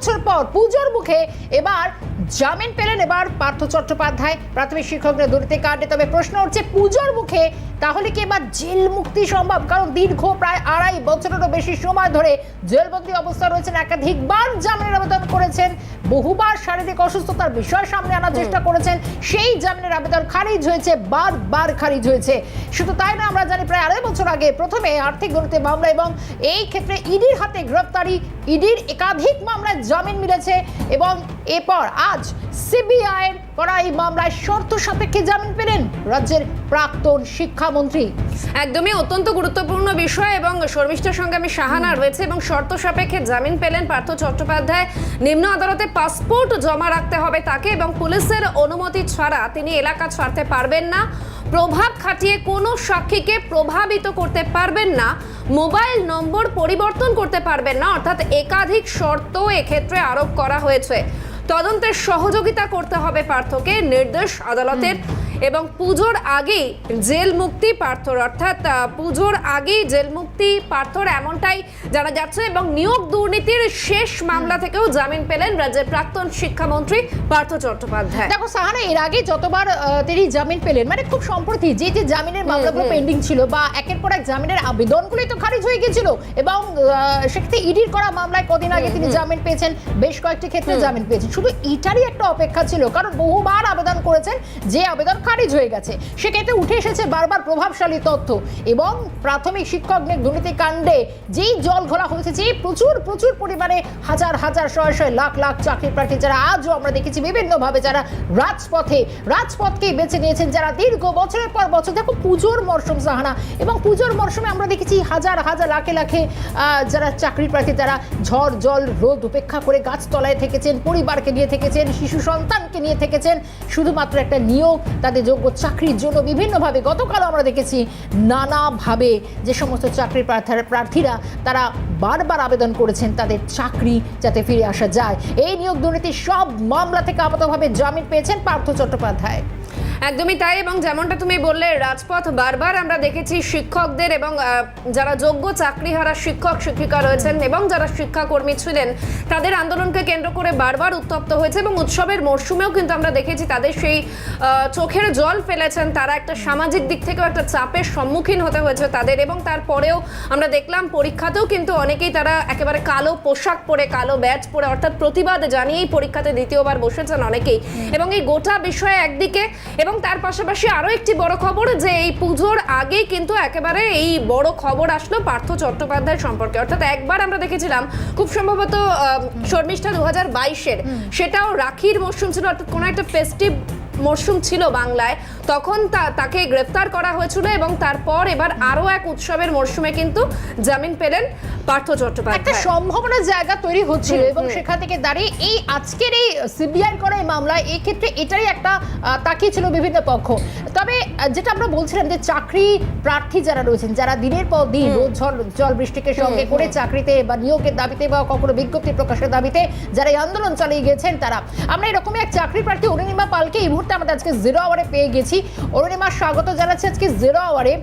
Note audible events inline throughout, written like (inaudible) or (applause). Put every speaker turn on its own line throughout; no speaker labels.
বছর পর পুজোর মুখে এবার জামিন পেলেন এবার পার্থ চট্টোপাধ্যায়। প্রাথমিক শিক্ষকদের দুর্নীতি কাণ্ডে তবে প্রশ্ন উঠছে পুজোর মুখে, তাহলে কি এবার জেল মুক্তি সম্ভব? কারণ দীর্ঘ প্রায় আড়াই বছরেরও বেশি সময় ধরে জেলবন্দী অবস্থা রয়েছেন একাধিকবার জামিনের আবেদন করেছেন। বহুবার শারীরিক অসুস্থতার বিষয় সামনে আনার চেষ্টা করেছেন। সেই জামিনের আবেদন খারিজ হয়েছে বারবার খারিজ হয়েছে। শুধু তাই না আমরা জানি প্রায় আড়াই বছর আগে প্রথমে আর্থিক দুর্নীতি মামলা এবং এই ক্ষেত্রে ইডির হাতে গ্রেফতারি ইডির একাধিক মামলায় জামিন মিলেছে এবং এরপর আজ সিবিআইয়ের করা এই মামলায় শর্ত সাপেক্ষে জামিন পেলেন রাজ্যের প্রাক্তন শিক্ষামন্ত্রী।
একদমই অত্যন্ত গুরুত্বপূর্ণ বিষয় এবং শর্মিষ্ঠার সঙ্গে আমি সাহানা রয়েছে এবং শর্ত সাপেক্ষে জামিন পেলেন পার্থ চট্টোপাধ্যায়। নিম্ন আদালতে পাসপোর্ট জমা রাখতে হবে তাকে এবং পুলিশের অনুমতি ছাড়া তিনি এলাকা ছাড়তে পারবেন না। প্রভাব খাটিয়ে কোনো সাক্ষীকে প্রভাবিত করতে পারবেন না। মোবাইল নম্বর পরিবর্তন করতে পারবেন না। অর্থাৎ একাধিক শর্ত এক্ষেত্রে আরোপ করা হয়েছে। তদন্তের সহযোগিতা করতে হবে পার্থকে। নির্দেশ আদালতের এবং পুজোর আগেই জেল মুক্তি পার্থর অর্থাৎ পুজোর আগেই জেল মুক্তি পার্থর এমনটাই জানা যাচ্ছে এবং নিয়োগ দুর্নীতির শেষ মামলা থেকেও জামিন পেলেন রাজ্যের প্রাক্তন শিক্ষামন্ত্রী পার্থ চট্টোপাধ্যায়।
দেখো সাহানা এর আগে যতবার তিনি জামিন পেলেন মানে খুব সম্প্রতি যে যে জামিনের মামলাগুলো পেন্ডিং ছিল বা একের পর এক জামিনের আবেদনগুলোই তো খারিজ হয়ে গেছিল এবং সেক্ষেত্রে ইডির করা মামলায় কদিন আগে তিনি জামিন পেয়েছেন বেশ কয়েকটি ক্ষেত্রে জামিন পেয়েছেন। শুধু এটারই একটা অপেক্ষা ছিল কারণ বহুবার আবেদন করেছেন যে আবেদন খারিজ হয়ে গেছে। সেক্ষেত্রে উঠে এসেছে বারবার প্রভাবশালী তথ্য এবং প্রাথমিক শিক্ষক নিয়োগ দুর্নীতি কাণ্ডে যেই জল ঘোলা হয়েছে যে প্রচুর প্রচুর পরিমাণে হাজার হাজার, শয়ে শয়ে লাখ লাখ চাকরি প্রার্থী যারা আজও আমরা দেখেছি, বিভিন্নভাবে যারা রাজপথে, রাজপথকেই বেছে নিয়েছেন, যারা দীর্ঘ বছরের পর বছর দেখো পুজোর মরশুম সাহানা এবং পুজোর মরশুমে আমরা দেখেছি হাজার হাজার, লাখে লাখে যারা চাকরি প্রার্থী তারা ঝড়, জল, রোদ উপেক্ষা করে গাছতলায় থেকেছেন, পরিবারকে নিয়ে থেকেছেন, শিশু সন্তানকে নিয়ে থেকেছেন, শুধুমাত্র একটা নিয়োগ তাদের যোগ্য চাকরির জন্য বিভিন্নভাবে গতকাল আমরা দেখেছি নানাভাবে যে সমস্ত চাকরি প্রার্থী- প্রার্থীরা তারা বারবার আবেদন করেছেন তাদের চাকরি যাতে ফিরে আসা যায়। এই নিয়োগ দুর্নীতির সব মামলা থেকে আপাতভাবে জামিন পেয়েছেন পার্থ চট্টোপাধ্যায়।
একদমই তাই এবং যেমনটা তুমি বললে রাজপথ বারবার আমরা দেখেছি শিক্ষকদের এবং যারা যোগ্য চাকরিহারা শিক্ষক শিক্ষিকা রয়েছেন এবং যারা শিক্ষাকর্মী ছিলেন তাদের আন্দোলনকে কেন্দ্র করে বারবার উত্তপ্ত হয়েছে এবং উৎসবের মরশুমেও কিন্তু আমরা দেখেছি তাদের সেই চোখের জল ফেলেছেন। তারা একটা সামাজিক দিক থেকেও একটা চাপের সম্মুখীন হতে হয়েছে তাদের এবং তারপরেও আমরা দেখলাম পরীক্ষাতেও কিন্তু অনেকেই তারা একেবারে কালো পোশাক পরে কালো ব্যাচ পরে অর্থাৎ প্রতিবাদ জানিয়েই পরীক্ষাতে দ্বিতীয়বার বসেছেন অনেকেই। এবং এই গোটা বিষয়ে একদিকে এবং তার পাশাপাশি আরও একটি বড় খবর যে এই পুজোর আগেই কিন্তু একেবারে এই বড় খবর আসলো পার্থ চট্টোপাধ্যায় সম্পর্কে। অর্থাৎ একবার আমরা দেখেছিলাম খুব সম্ভবত আহ, শর্মিষ্ঠা দু হাজার বাইশের সেটাও রাখির মরশুম ছিল অর্থাৎ কোনো একটা ফেস্টিভ মরশুম ছিল বাংলায়। তখন তাকে গ্রেফতার করা হয়েছিল এবং তারপর এবার আরও এক উৎসবের মরশুমে কিন্তু জামিন পেলেন পার্থ চট্টোপাধ্যায়।
একটা সম্ভাবনার জায়গা তৈরি হচ্ছিল এবং সেখান থেকে দাঁড়িয়ে এই আজকের এই সিবিআই করা এই মামলায় এই ক্ষেত্রে এটারই একটা আহ, তাকিয়ে ছিল বিভিন্ন পক্ষ। তবে যেটা আমরা বলছিলাম যে চাকরি প্রার্থী যারা রয়েছেন যারা দিনের পর দিন রোদ ঝড় জল বৃষ্টিকে সঙ্গে করে চাকরিতে বা নিয়োগের দাবিতে বা কখনো বিজ্ঞপ্তি প্রকাশের দাবিতে যারা এই আন্দোলন চালিয়ে গেছেন তারা। আমরা এরকমই এক চাকরি প্রার্থী অরুণিমা পালকে এই মুহূর্তে আমাদের আজকে জিরো আওয়ারে পেয়ে গেছি। অরুণিমা, স্বাগত জানাচ্ছি আজকে জিরো আওয়ারে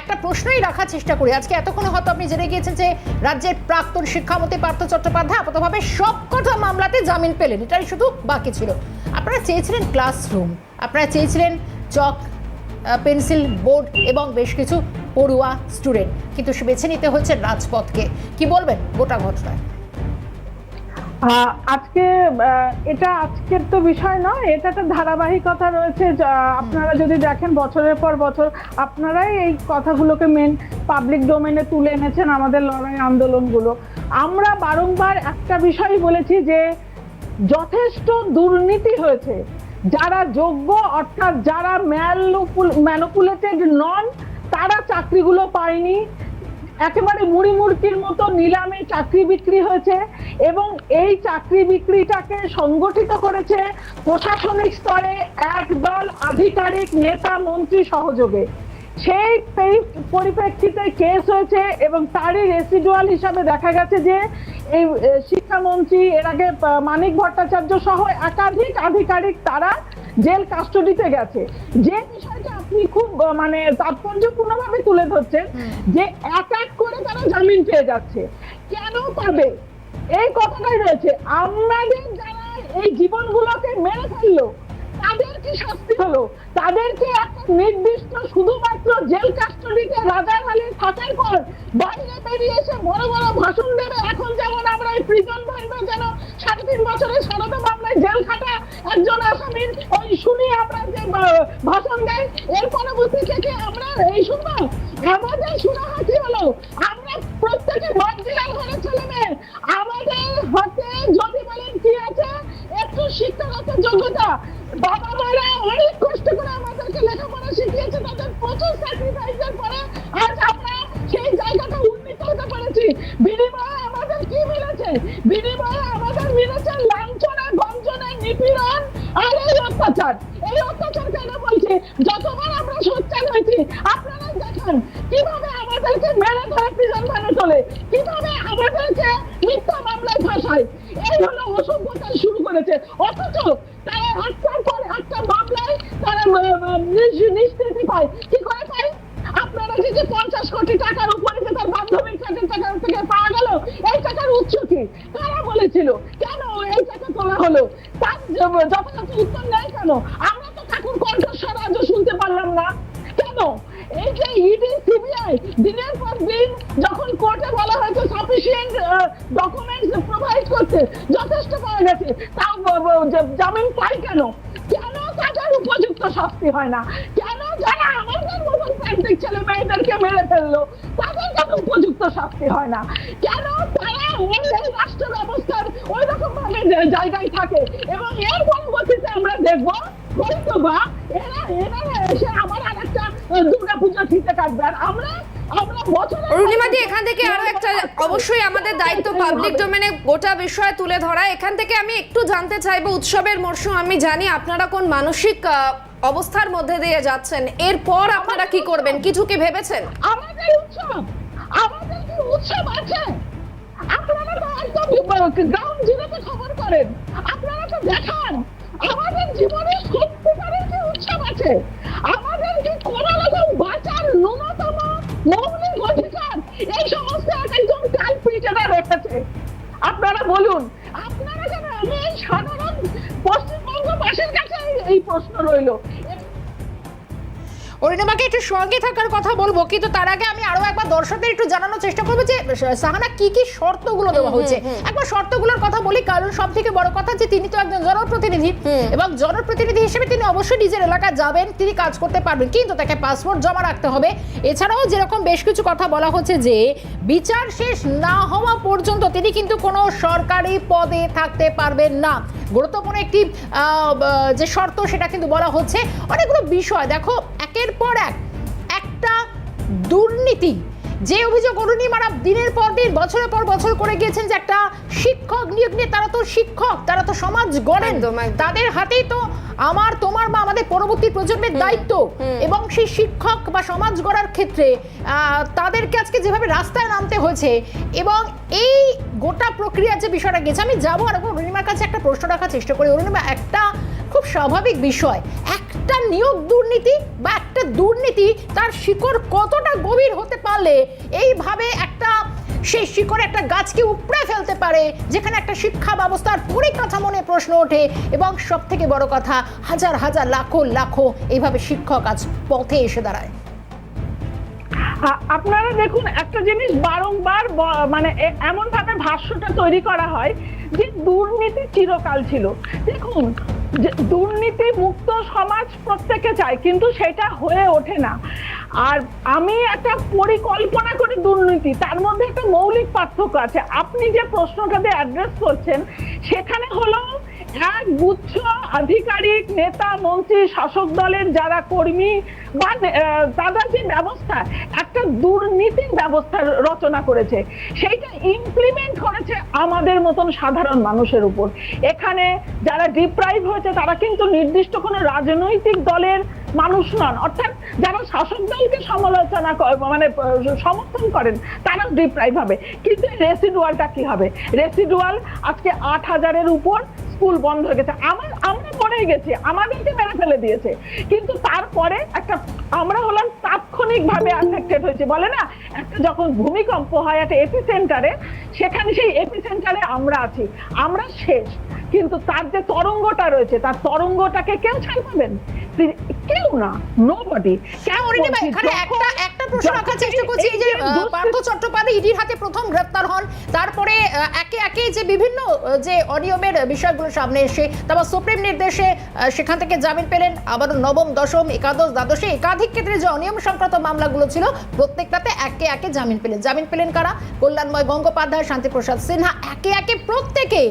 একটা প্রশ্নই রাখার চেষ্টা করি। আজকে এতক্ষণে হয়তো আপনি জেনে গিয়েছেন যে রাজ্যের প্রাক্তন শিক্ষামন্ত্রী পার্থ চট্টোপাধ্যায় আপাতভাবে সবকটা মামলাতে জামিন পেলেন। এটাই শুধু বাকি ছিল। আপনারা চেয়েছিলেন ক্লাসরুম আপনারা চেয়েছিলেন চক পেন্সিল বোর্ড এবং বেশ কিছু পড়ুয়া স্টুডেন্ট কিন্তু বেছে নিতে হচ্ছে রাজপথকে। কি বলবেন গোটা ঘটনায়?
আজকে এটা আজকের তো বিষয় নয়, এটা একটা ধারাবাহিকতা রয়েছে আপনারা যদি দেখেন বছরের পর বছর, আপনারাই এই কথাগুলোকে মেন পাবলিক ডোমেনে তুলে এনেছেন আমাদের লড়াই আন্দোলনগুলো। আমরা বারংবার একটা বিষয় বলেছি যে, যথেষ্ট দুর্নীতি হয়েছে। যারা যোগ্য, অর্থাৎ যারা ম্যানুপুলেটেড নন, তারা চাকরিগুলো পায়নি। একেবারে মুড়ি মুড়কির মতো নিলামে চাকরি বিক্রি হয়েছে এবং এই চাকরি বিক্রিটাকে সংগঠিত করেছে প্রশাসনিক স্তরে একদল আধিকারিক, নেতা, মন্ত্রী সহযোগে। সেই পরি- পরিপ্রেক্ষিতে কেস হয়েছে এবং তারই রেসিডুয়াল হিসাবে দেখা গেছে যে এই শিক্ষামন্ত্রী, এর আগে মানিক ভট্টাচার্য সহ একাধিক আধিকারিক তারা জেল কাস্টডিতে গেছে। যে বিষয়টা আপনি খুব মানে তাৎপর্যপূর্ণভাবে তুলে ধরছেন যে এক এক করে তারা জামিন পেয়ে যাচ্ছে। কেন পাবে? এই কথাটাই রয়েছে। আমাদের যারা এই জীবনগুলোকে মেরে ফেলল তাদের কি শাস্তি হলো? তাদেরকে একটা নির্দিষ্ট শুধুমাত্র জেল কাস্টডিতে রাজার হালে থাকার পর বাইরে বেরিয়ে এসে বড় বড় ভাষণ দেবে। এখন যেমন আমরা এই প্রিজন ভাইবা যেন সাড়ে তিন বছরের সারদা মামলায় জেল খাটা একজন আসামির ওই শুনি আমরা যে বা- ভাষণ দেয় এর পরবর্তী থেকে আমরা এই শুনব আমাদের সুরাহাতি হলো আমরা প্রত্যেকে মার্জিনাল ঘরে ছেলে মেয়ে আমাদের হাতে যদি বলেন কি আছে একটু শিক্ষাগত যোগ্যতা বাবা মারা অনেক কষ্ট করে আমাদেরকে লেখাপড়া শিখিয়েছে তাদের প্রচুর স্যাক্রিফাইসের পরে আজ আমরা সেই জায়গাটা উন্নীত হতে পেরেছি বিনিময়ে আমাদের কি মিলেছে বিনিময়ে আমাদের মিলেছে লাঞ্ছনা গঞ্জনা নিপীড়ন আর এই অত্যাচার এই অত্যাচার কেন বলছি যতবার আমরা সোচ্চার হয়েছি আপনারা দেখেন কীভাবে আমাদেরকে মেরে ধরে প্রিজন ভ্যানে তোলে কীভাবে আমাদেরকে মিথ্যা মামলায় ফাঁসায়। এই হলো অসভ্যতা শুরু করেছে। অথচ তারা একটার পর একটা মামলায় তারা নিষ্কৃতি পায়। কি করে পায়? আপনারা যে যে পঞ্চাশ কোটি টাকার উপরে যে তার বান্ধবীর কাছে টাকা থেকে পাওয়া গেল, এই টাকার উৎস কি? কারা বলেছিল সাফিসিয়েন্ট ডকুমেন্টস প্রোভাইড করতে যথেষ্ট পাওয়া গেছে। তাও জামিন পাই কেন? কেন তাদের উপযুক্ত শাস্তি হয় না? কেন যারা আমাদের মতন প্রান্তিক ছেলে মেয়েদেরকে মেরে ফেলল, তাদের কেন উপযুক্ত শাস্তি হয় না? কেন তারা রাষ্ট্র ব্যবস্থার ওই রকম ভাবে জায়গায় থাকে? এবং এর পরবর্তীতে আমরা দেখব হয়তো বা এরা এরা এসে আমার আর একটা দুর্গা পুজো ঠিকঠাক কাটবে। আর আমরা
অরুণিমাদি এখান থেকে আরও একটা, অবশ্যই আমাদের দায়িত্ব পাবলিক ডোমেনে গোটা বিষয় তুলে ধরা। এখান থেকে আমি একটু জানতে চাইব, উৎসবের মরশুম, আমি জানি আপনারা কোন মানসিক অবস্থার মধ্যে দিয়ে যাচ্ছেন। এরপর আপনারা কি করবেন? কিছু কি ভেবেছেন?
আমাদের উৎসব আমাদের উৎসব আছে, আপনারা তো একদম গ্রাউন্ড জিরোতে খবর করেন। আপনারা তো দেখান। আমাদের জীবনে সত্যিকারের কি উৎসব আছে, আমাদের কি ন্যূনতম মৌলিক এই সমস্ত এক একজন কালপিটেরা রেখেছে। আপনারা বলুন, আপনারা যেন আমি সাধারণ পশ্চিমবঙ্গবাসীর কাছে এই প্রশ্ন রইল?
অরিন্দমাকে একটু সঙ্গে থাকার কথা বলব কিন্তু তার আগে আমি আরও একবার দর্শকদের একটু জানানোর চেষ্টা করব যে সাহানা কি কি শর্তগুলো দেওয়া হয়েছে? একবার শর্তগুলোর কথা বলি কারণ সব থেকে বড় কথা যে তিনি তো একজন জনপ্রতিনিধি এবং জনপ্রতিনিধি হিসেবে তিনি অবশ্যই নিজের এলাকায় যাবেন তিনি কাজ করতে পারবেন কিন্তু তাকে পাসপোর্ট জমা রাখতে হবে। এছাড়াও যেরকম বেশ কিছু কথা বলা হচ্ছে যে বিচার শেষ না হওয়া পর্যন্ত তিনি কিন্তু কোনো সরকারি পদে থাকতে পারবেন না। গুরুত্বপূর্ণ একটি আহ, যে শর্ত সেটা কিন্তু বলা হচ্ছে। অনেকগুলো বিষয় দেখো একের পর এক একটা দুর্নীতি। যে অভিযোগ অরুণিমারা দিনের পর দিন বছরের পর বছর করে গিয়েছেন যে একটা শিক্ষক নিয়োগ নিয়ে তারা তো শিক্ষক তারা তো সমাজ গড়েন। তাদের হাতেই তো আমার তোমার বা আমাদের পরবর্তী প্রজন্মের দায়িত্ব। এবং সেই শিক্ষক বা সমাজ গড়ার ক্ষেত্রে আহ, তাদেরকে আজকে যেভাবে রাস্তায় নামতে হয়েছে এবং এই গোটা প্রক্রিয়ার যে বিষয়টা গেছে আমি যাব আর অরুণিমার কাছে একটা প্রশ্ন রাখার চেষ্টা করি। অরুণিমা একটা খুব স্বাভাবিক বিষয় একটা নিয়োগ দুর্নীতি বা একটা দুর্নীতি তার শিকড় কতটা গভীর হতে পারলে এইভাবে একটা সেই শিকড়ে একটা গাছকে উপড়ে ফেলতে পারে, যেখানে একটা শিক্ষা ব্যবস্থার পরিকাঠামো নিয়ে প্রশ্ন ওঠে এবং সব থেকে বড় কথা, হাজার হাজার লাখো লাখো এইভাবে শিক্ষক আজ পথে এসে দাঁড়ায়।
আপনারা দেখুন, একটা জিনিস বারংবার মানে এমন ভাবে ভাষ্যটা তৈরি করা হয় যে দুর্নীতি চিরকাল ছিল। দেখুন দুর্নীতি মুক্ত সমাজ প্রত্যেকে চায়, কিন্তু সেটা হয়ে ওঠে না। আর আমি একটা পরিকল্পনা করি দুর্নীতি, তার মধ্যে একটা মৌলিক পার্থক্য আছে। আপনি যে প্রশ্নটাতে অ্যাড্রেস করছেন, সেখানে হলো এক গুচ্ছ, আধিকারিক, নেতা, মন্ত্রী, শাসক দলের যারা কর্মী বা তাদের যে ব্যবস্থা, একটা দুর্নীতির ব্যবস্থা রচনা করেছে। সেইটা ইমপ্লিমেন্ট করেছে আমাদের মতন সাধারণ মানুষের উপর। এখানে যারা ডিপ্রাইভ হয়েছে, তারা কিন্তু নির্দিষ্ট কোনো রাজনৈতিক দলের মানুষ নন। অর্থাৎ যারা শাসক দলকে সমালোচনা মানে সমর্থন করেন তারা ডিপ্রাইভ হবে। কিন্তু রেসিডুয়ালটা কি হবে? রেসিডুয়াল আজকে আট হাজারের উপর স্কুল বন্ধ হয়ে গেছে। আমার আমরা পড়ে গেছি, আমাদেরকে মেরে ফেলে দিয়েছে। কিন্তু তারপরে একটা আমরা হলাম তাৎক্ষণিক ভাবে আফেক্টেড হয়েছে। বলে না? একটা যখন ভূমিকম্প হয় একটা এপি সেন্টারে সেখানে সেই এপি সেন্টারে আমরা আছি। আমরা শেষ। কিন্তু তার যে তরঙ্গটা রয়েছে, তার তরঙ্গটাকে কেউ ছাড় পাবেন? কেউ না নোবডি
অরিন্দম, এখানে একটা একটা প্রশ্ন রাখার চেষ্টা করছি এই যে পার্থ চট্টোপাধ্যায় ইডির হাতে প্রথম গ্রেপ্তার হন তারপরে একে একে যে বিভিন্ন যে অনিয়মের বিষয়গুলো সামনে এসে তারপর সুপ্রিম নির্দেশে সেখান থেকে জামিন পেলেন আবার নবম দশম একাদশ দ্বাদশে একাধিক ক্ষেত্রে যে অনিয়ম সংক্রান্ত মামলাগুলো ছিল প্রত্যেকটাতে একে একে জামিন পেলেন। জামিন পেলেন কারা? কল্যাণময় গঙ্গোপাধ্যায় শান্তিপ্রসাদ সিনহা একে একে প্রত্যেকে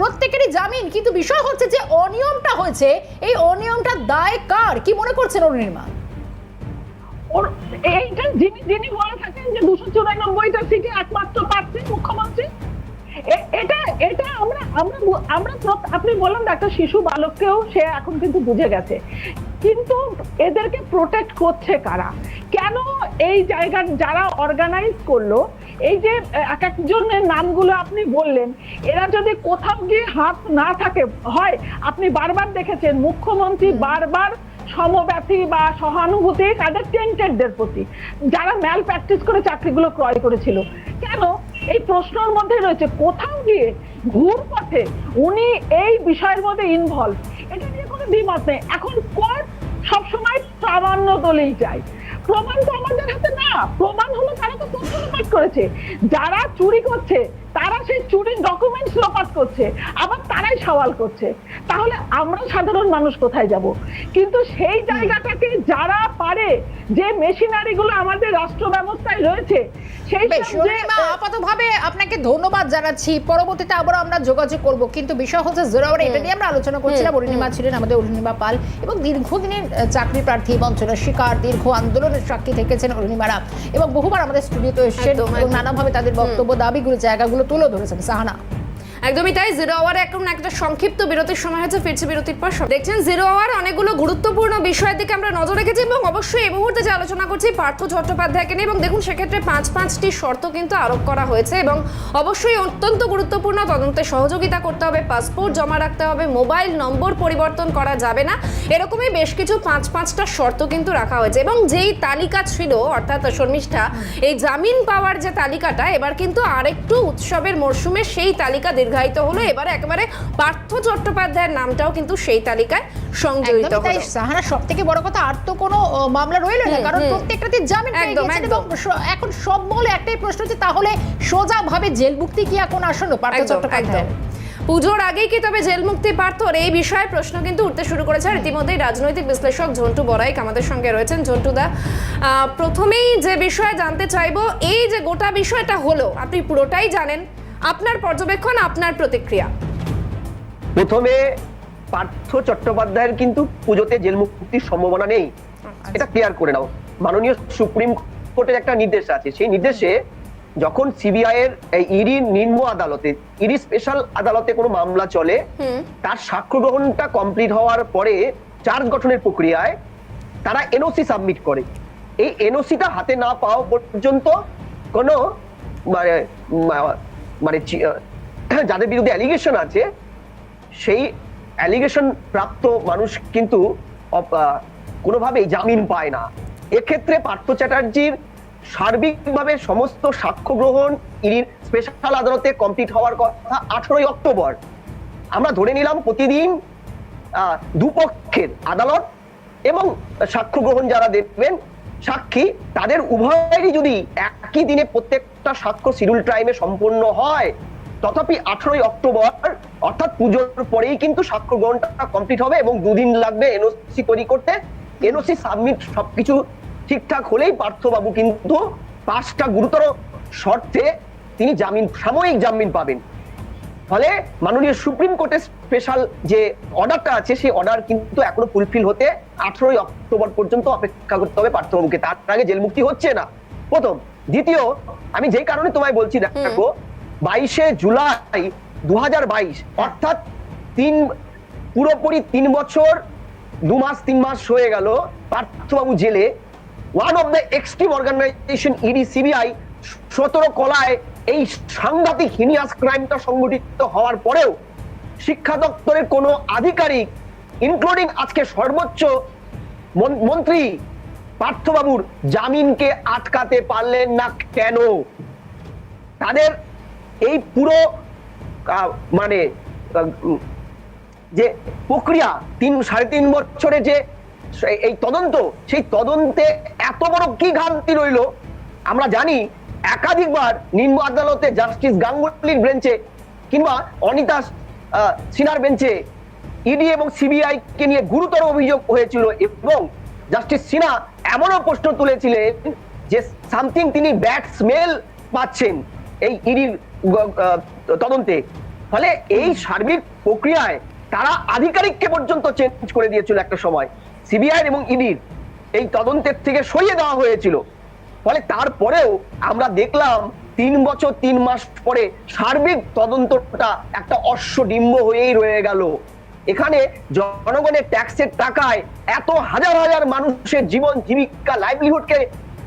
প্রত্যেকেরই জামিন কিন্তু বিষয় হচ্ছে যে অনিয়মটা হয়েছে এই অনিয়মটা দায় কার? কি মনে করছেন অরুণিমা?
এইটা যিনি যিনি বলে থাকেন যে দুশো চুরানব্বইটা সিটে একমাত্র প্রার্থী মুখ্যমন্ত্রী এটা এটা আমরা আমরা আমরা আপনি বললেন না, একটা শিশু বালককেও সে এখন কিন্তু বুঝে গেছে। কিন্তু এদেরকে প্রোটেক্ট করছে কারা? কেন এই জায়গার যারা অর্গানাইজ করল এই যে এক একজনের নামগুলো আপনি বললেন এরা যদি কোথাও গিয়ে হাত না থাকে হয় আপনি বারবার দেখেছেন মুখ্যমন্ত্রী বারবার সমব্যথী বা সহানুভূতি তাদের টেন্টেডদের প্রতি। যারা ম্যাল প্র্যাকটিস করে চাকরিগুলো ক্রয় করেছিল। কেন? এই প্রশ্নের মধ্যে রয়েছে কোথাও গিয়ে ঘুর পথে উনি এই বিষয়ের মধ্যে ইনভলভ এটা নিয়ে দ্বিমত এখন কোর্ট সবসময় প্রামাণ্য দলেই চায় প্রমাণ তো আমাদের হাতে না। প্রমাণ হলো তারা তো তথ্য করেছে। যারা চুরি করছে তারা সেই চুরির ডকুমেন্টস লোপাট করছে আবার তারাই সওয়াল করছে। তাহলে আমরা সাধারণ মানুষ কোথায় যাব? কিন্তু সেই জায়গাটাকে যারা পারে যে মেশিনারি গুলো আমাদের রাষ্ট্র ব্যবস্থায় রয়েছে সেই
আপাতভাবে আপনাকে ধন্যবাদ জানাচ্ছি। পরবর্তীতে আবার আমরা যোগাযোগ করব। কিন্তু বিষয় হচ্ছে জোরাওয়ার এটা নিয়ে আমরা আলোচনা করছিলাম। অরুণিমা ছিলেন আমাদের অরুণিমা পাল এবং দীর্ঘদিনের চাকরি প্রার্থী বঞ্চনার শিকার দীর্ঘ আন্দোলনের সাক্ষী থেকেছেন অরুণিমারা। এবং বহুবার আমাদের স্টুডিওতে এসেছেন এবং নানাভাবে তাদের বক্তব্য দাবিগুলো জায়গাগুলো তুলে ধরেছেন সাহানা
একদমই তাই জিরো আওয়ার এখন একটা সংক্ষিপ্ত বিরতির সময় হচ্ছে ফিরছে বিরতির পর দেখছেন জিরো আওয়ার অনেকগুলো গুরুত্বপূর্ণ বিষয়ের দিকে আমরা নজর রেখেছি এবং অবশ্যই এই মুহূর্তে যে আলোচনা করছি, পার্থ চট্টোপাধ্যায়কে নিয়ে এবং দেখুন, সেক্ষেত্রে পাঁচ, পাঁচটি শর্ত কিন্তু আরোপ করা হয়েছে এবং অবশ্যই অত্যন্ত গুরুত্বপূর্ণ তদন্তে সহযোগিতা করতে হবে, পাসপোর্ট জমা রাখতে হবে, মোবাইল নম্বর পরিবর্তন করা যাবে না, এরকমই বেশ কিছু পাঁচ, পাঁচটা শর্ত কিন্তু রাখা হয়েছে এবং যেই তালিকা ছিল, অর্থাৎ শর্মিষ্ঠা, এই জামিন পাওয়ার যে তালিকাটা, এবার কিন্তু আরেকটু উৎসবের মরশুমে সেই তালিকা দীর্ঘায়িত হলো। এবারে একেবারে পার্থ চট্টোপাধ্যায়ের নামটাও কিন্তু সেই তালিকায় সংযোজিত
তাই সাহানা সব থেকে বড় কথা আর তো কোনো মামলা রইল না কারণ প্রত্যেকটাতে জামিন পেয়ে
একদম,
এবং এখন সব মহলে একটাই প্রশ্ন হচ্ছে তাহলে সোজা ভাবে জেল মুক্তি কি এখন আসন্ন পার্থ চট্টোপাধ্যায়
পুজোর আগেই কি তবে জেল মুক্তি পার্থর? এই বিষয়ে প্রশ্ন কিন্তু উঠতে শুরু করেছে। আর ইতিমধ্যেই রাজনৈতিক বিশ্লেষক ঝন্টু বড়াইক আমাদের সঙ্গে রয়েছেন। ঝন্টুদা আহ, প্রথমেই যে বিষয়ে জানতে চাইব এই যে গোটা বিষয়টা হলো আপনি পুরোটাই জানেন। আপনার পর্যবেক্ষণ আপনার প্রতিক্রিয়া।
প্রথমে পার্থ চট্টোপাধ্যায়ের কিন্তু পুজোতে জেল মুক্তির সম্ভাবনা নেই। এটা ক্লিয়ার করে নাও। মাননীয় সুপ্রিম কোর্টের একটা নির্দেশ আছে। সেই নির্দেশে যখন সিবিআই এর ইডি নিম্ন আদালতে ইডি স্পেশাল আদালতে কোনো মামলা চলে তার সাক্ষ্য গ্রহণটা কমপ্লিট হওয়ার পরে চার্জ গঠনের প্রক্রিয়ায় তারা এনওসি সাবমিট করে। এই এনওসিটা হাতে না পাওয়া পর্যন্ত কোনো মানে (clears throat) যাদের বিরুদ্ধে অ্যালিগেশন আছে, সেই অ্যালিগেশন প্রাপ্ত মানুষ কিন্তু কোনোভাবেই জামিন পায় না। এক্ষেত্রে পার্থ চ্যাটার্জির সার্বিকভাবে সমস্ত সাক্ষ্য গ্রহণ ইডির স্পেশাল আদালতে কমপ্লিট হওয়ার কথা আঠারোই অক্টোবর। আমরা ধরে নিলাম প্রতিদিন দুপক্ষের আদালত এবং সাক্ষ্য গ্রহণ যারা দেখবেন সাক্ষী, তাদের উভয়েরই যদি একই দিনে প্রত্যেকটা সাক্ষ্য শিডিউল টাইমে সম্পূর্ণ হয়, তথাপি আঠারোই অক্টোবর, অর্থাৎ পুজোর পরেই কিন্তু সাক্ষ্য গ্রহণটা কমপ্লিট হবে এবং দুদিন লাগবে এনওসি তৈরি করতে। এনওসি সাবমিট সবকিছু ঠিকঠাক হলেই পার্থবাবু কিন্তু পাঁচটা গুরুতর শর্তে তিনি জামিন, সাময়িক জামিন পাবেন। ফলে মাননীয় সুপ্রিম কোর্টের স্পেশাল যে অর্ডারটা আছে সেই অর্ডার কিন্তু এখনও ফুলফিল হতে আঠারোই অক্টোবর পর্যন্ত অপেক্ষা করতে হবে পার্থবাবুকে। তার আগে জেল মুক্তি হচ্ছে না। প্রথম। দ্বিতীয় আমি যেই কারণে তোমায় বলছি দেখো বাইশে জুলাই দু হাজার বাইশ অর্থাৎ তিন পুরোপুরি তিন বছর দু মাস তিন মাস হয়ে গেল পার্থবাবু জেলে। One of the extreme organization ED CBI সতেরো কলায় এই সাংঘাতিক হিনিয়াস ক্রাইমটা সংগঠিত হওয়ার পরেও শিক্ষা দপ্তরের কোনো আধিকারিক ইনক্লুডিং আজকে সর্বোচ্চ মন্ত্রী পার্থবাবুর জামিনকে আটকাতে পারলেন না কেন? তাদের এই পুরো মানে যে প্রক্রিয়া, তিন, সাড়ে তিন বছরে যে এই তদন্ত, সেই তদন্তে এত বড় কি ঘাটতি রইল, আমরা জানি একাধিকবার নিম্ন আদালতে জাস্টিস গাঙ্গুলির বেঞ্চে কিংবা অনিতা আহ, সিনহার বেঞ্চে ইডি এবং সিবিআই কে নিয়ে গুরুতর অভিযোগ হয়েছিল এবং জাস্টিস সিনহা এমনও প্রশ্ন তুলেছিলেন যে সামথিং তিনি ব্যাড স্মেল পাচ্ছেন এই ইডির তদন্তে। ফলে এই সার্বিক প্রক্রিয়ায় তারা আধিকারিককে পর্যন্ত চেঞ্জ করে দিয়েছিল একটা সময়। সিবিআই এবং ইডির এই তদন্তের থেকে সরিয়ে দেওয়া হয়েছিল। ফলে তারপরেও আমরা দেখলাম তিন বছর, তিন মাস পরে সার্বিক তদন্তটা একটা অশ্বডিম্ব হয়েই রয়ে গেল। এখানে জনগণের ট্যাক্সের টাকায় এত হাজার হাজার মানুষের জীবন, জীবিকা লাইভলিহুডকে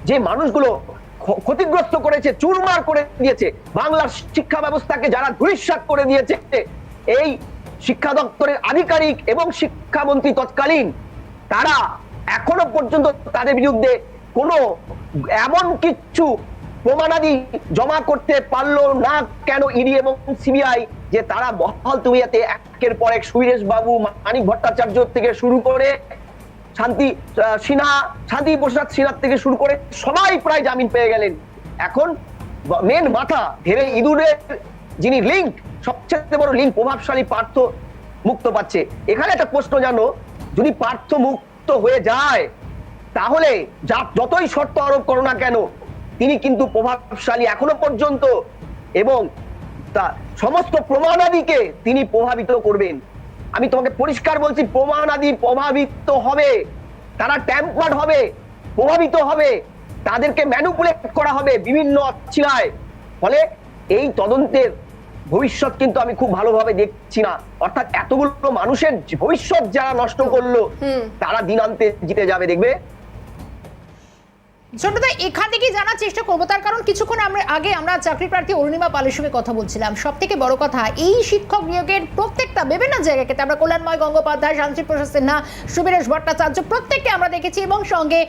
যে মানুষগুলো ক্ষতিগ্রস্ত করেছে, চুরমার করে দিয়েছে, বাংলার শিক্ষা ব্যবস্থাকে যারা ধূলিসাৎ করে দিয়েছে, এই শিক্ষা দপ্তরের আধিকারিক এবং শিক্ষামন্ত্রী তৎকালীন, তারা এখনও পর্যন্ত তাদের বিরুদ্ধে কোনো এমন কিছু প্রমাণাদি জমা করতে পারল না কেন ইডি এবং সিবিআই? যে তারা বহাল তুমিয়াতে একের পর এক সুরেশ বাবু, মানিক ভট্টাচার্য থেকে শুরু করে শান্তি সিনহা, শান্তি প্রসাদ সিনহার থেকে শুরু করে সবাই প্রায় জামিন পেয়ে গেলেন। এখন মেন মাথা ধেরে ইঁদুরের যিনি লিঙ্ক সবচেয়ে বড় লিঙ্ক প্রভাবশালী পার্থ মুক্ত পাচ্ছে। এখানে একটা প্রশ্ন জানো, যদি পার্থ মুক্ত হয়ে যায় তাহলে যা- যতই শর্ত আরোপ করো না কেন তিনি কিন্তু প্রভাবশালী এখনও পর্যন্ত এবং তা সমস্ত প্রমাণাদিকে তিনি প্রভাবিত করবেন। আমি তোমাকে পরিষ্কার বলছি প্রমাণাদি প্রভাবিত হবে তারা ট্যাম্পার্ড হবে প্রভাবিত হবে তাদেরকে ম্যানুপুলেট করা হবে বিভিন্ন অচ্ছিলায় ফলে এই তদন্তের ভবিষ্যৎ কিন্তু আমি খুব ভালোভাবে দেখছি না। অর্থাৎ এতগুলো মানুষের ভবিষ্যৎ যারা নষ্ট করল তারা দিনান্তে জিতে যাবে দেখবে?
ছোটদা এখান থেকেই জানার চেষ্টা করব। তার কারণ কিছুক্ষণ আমরা আগে আমরা চাকরি প্রার্থী অরুণিমা পালের সঙ্গে কথা বলছিলাম। সব থেকে বড় কথা এই শিক্ষক নিয়োগের প্রত্যেকটা বিভিন্ন জায়গাকে আমরা কল্যাণময় গঙ্গোপাধ্যায় শান্তি প্রসাদ সিনহা সুবীরেশ ভট্টাচার্য প্রত্যেককে আমরা দেখেছি এবং সঙ্গে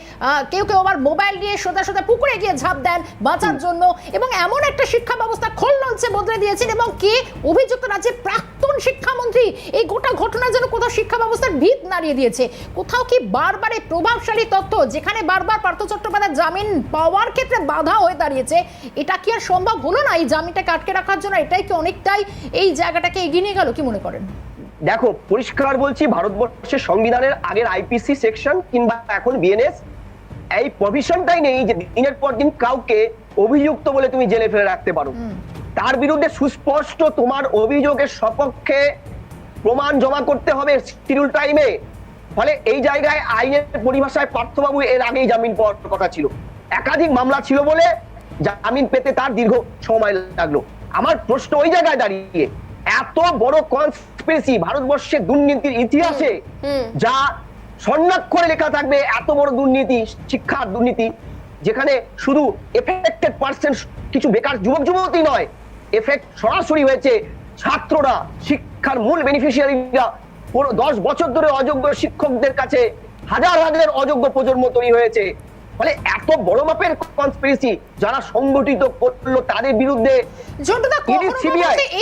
কেউ কেউ আবার মোবাইল নিয়ে সোজা সোজা পুকুরে গিয়ে ঝাঁপ দেন বাঁচার জন্য এবং এমন একটা শিক্ষা ব্যবস্থা খোল নলছে বদলে দিয়েছেন এবং কে? অভিযুক্ত রাজ্যের প্রাক্তন শিক্ষামন্ত্রী? এই গোটা ঘটনা যেন কোথাও শিক্ষা ব্যবস্থার ভিত নাড়িয়ে দিয়েছে। কোথাও কি বারবার এই প্রভাবশালী তথ্য যেখানে বারবার পার্থ চট্টোপাধ্যায় জামিন পাওয়ার ক্ষেত্রে বাধা হয়ে দাঁড়িয়েছে এটা কি আর সম্ভব হলো না এই জামিনটাকে আটকে রাখার জন্য? এটাই কি অনেকটাই এই জায়গাটাকে এগিয়ে নিয়ে গেল? কি মনে করেন?
দেখো পরিষ্কার বলছি ভারতবর্ষের সংবিধানের আগের আইপিসি সেকশন কিংবা এখন বিএনএস এই প্রভিশনটাই নেই যে দিনের পর দিন কাউকে অভিযুক্ত বলে তুমি জেলে ফেলে রাখতে পারো। তার বিরুদ্ধে সুস্পষ্ট তোমার অভিযোগের সপক্ষে প্রমাণ জমা করতে হবে শিডিউল টাইমে ফলে এই জায়গায় আইনের পরিভাষায় পার্থবাবু এর আগেই জামিন পাওয়ার কথা ছিল। একাধিক মামলা ছিল বলে জামিন পেতে তার দীর্ঘ সময় লাগল। আমার প্রশ্ন ওই জায়গায় দাঁড়িয়ে এত বড় কনস্পিরেসি ভারতবর্ষের দুর্নীতির ইতিহাসে যা স্বর্ণাক্ষরে লেখা থাকবে এত বড় দুর্নীতি শিক্ষার দুর্নীতি যেখানে শুধু এফেক্টেড পার্সেন্ট কিছু বেকার যুবক যুবতী নয় এফেক্ট সরাসরি হয়েছে ছাত্ররা, শিক্ষার মূল বেনিফিশিয়ারিরা পুরো দশ বছর ধরে অযোগ্য শিক্ষকদের কাছে হাজার হাজার অযোগ্য প্রজন্ম তৈরি হয়েছে। ফলে এত বড় মাপের কনস্পিরেসি যারা সংগঠিত করল তাদের বিরুদ্ধে।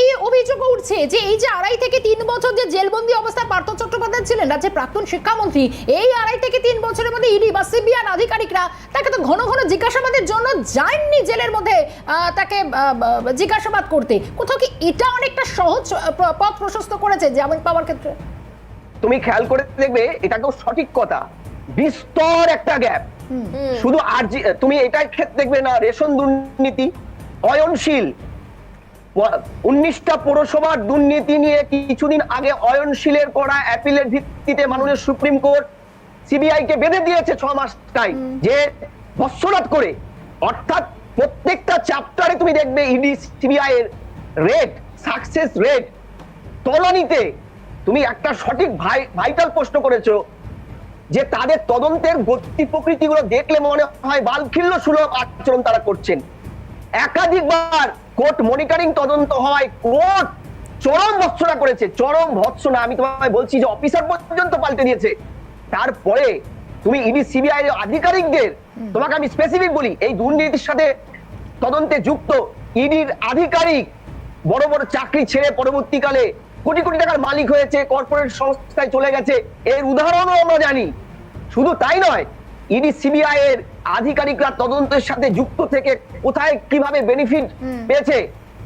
এই অভিযোগ উঠছে যে এই যে আড়াই থেকে তিন বছর যে জেলবন্দি অবস্থায় পার্থ চট্টোপাধ্যায় ছিলেন রাজ্যের প্রাক্তন শিক্ষামন্ত্রী এই আড়াই থেকে তিন বছরের মধ্যে ইডি বা সিবিআই আধিকারিকরা তাকে তো ঘন ঘন জিজ্ঞাসাবাদের জন্য যায়নি জেলের মধ্যে তাকে জিজ্ঞাসাবাদ করতে। কোথাও কি এটা অনেকটা সহজ পথ প্রশস্ত করেছে জামিন পাওয়ার ক্ষেত্রে?
তুমি খেয়াল করে দেখবে এটাকেও সঠিক কথা। বিস্তর একটা গ্যাপ শুধু আর তুমি এটাই ক্ষেত্রে দেখবে না রেশন দুর্নীতি অয়নশীল। উনিশটা পৌরসভার দুর্নীতি নিয়ে কিছুদিন আগে অয়নশীলের করা অ্যাপিলের ভিত্তিতে মাননীয় সুপ্রিম কোর্ট সিবিআই কে বেঁধে দিয়েছে ছ মাস টাইম যে বৎসরাত করে। অর্থাৎ প্রত্যেকটা চ্যাপ্টারে তুমি দেখবে ইডি সিবিআই এর রেট সাকসেস রেট তলানিতে। তুমি একটা সঠিক ভাইটাল প্রশ্ন করেছ যে তাদের তদন্তের গতি প্রকৃতিগুলো দেখলে মনে হয় বালখিল্য সুলভ আচরণ তারা করছেন। একাধিকবার কোর্ট মনিটরিং তদন্ত হয় কোর্ট চরম ভৎসনা করেছে চরম ভৎসনা। আমি তোমায় বলছি যে অফিসার পর্যন্ত পাল্টে দিয়েছে। তারপরে তুমি ইডি সিবিআই এর আধিকারিকদের তোমাকে আমি স্পেসিফিক বলি এই দুর্নীতির সাথে তদন্তে যুক্ত ইডির আধিকারিক বড় বড় চাকরি ছেড়ে পরবর্তীকালে কোটি কোটি টাকার মালিক হয়েছে কর্পোরেট সংস্থায় চলে গেছে। এর উদাহরণও আমরা জানি। শুধু তাই নয় ইডি সিবিআই এর আধিকারিকরা তদন্তের সাথে যুক্ত থেকে কোথায় কীভাবে বেনিফিট পেয়েছে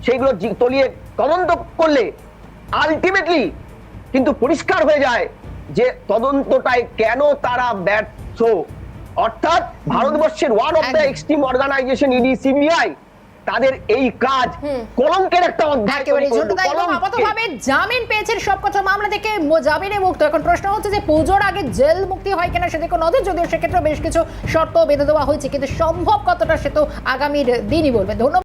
সেইগুলো তলিয়ে তদন্ত করলে আলটিমেটলি কিন্তু পরিষ্কার হয়ে যায় যে তদন্তটায় কেন তারা ব্যর্থ। অর্থাৎ ভারতবর্ষের one of the. Extreme organization ED CBI তাদের এই কাজ কলঙ্কের একটা অধ্যায়
একেবারে ঝন্টুদা এবং আপাতভাবে জামিন পেয়েছেন সব কথা মামলা থেকে জামিনে মুক্ত। এখন প্রশ্ন হচ্ছে যে পুজোর আগে জেল মুক্তি হয় কিনা সেদিকে নজর যদিও সেক্ষেত্রে বেশ কিছু শর্ত বেঁধে দেওয়া হয়েছে কিন্তু সম্ভব কতটা সে তো আগামীর দিনই বলবে। ধন্যবাদ।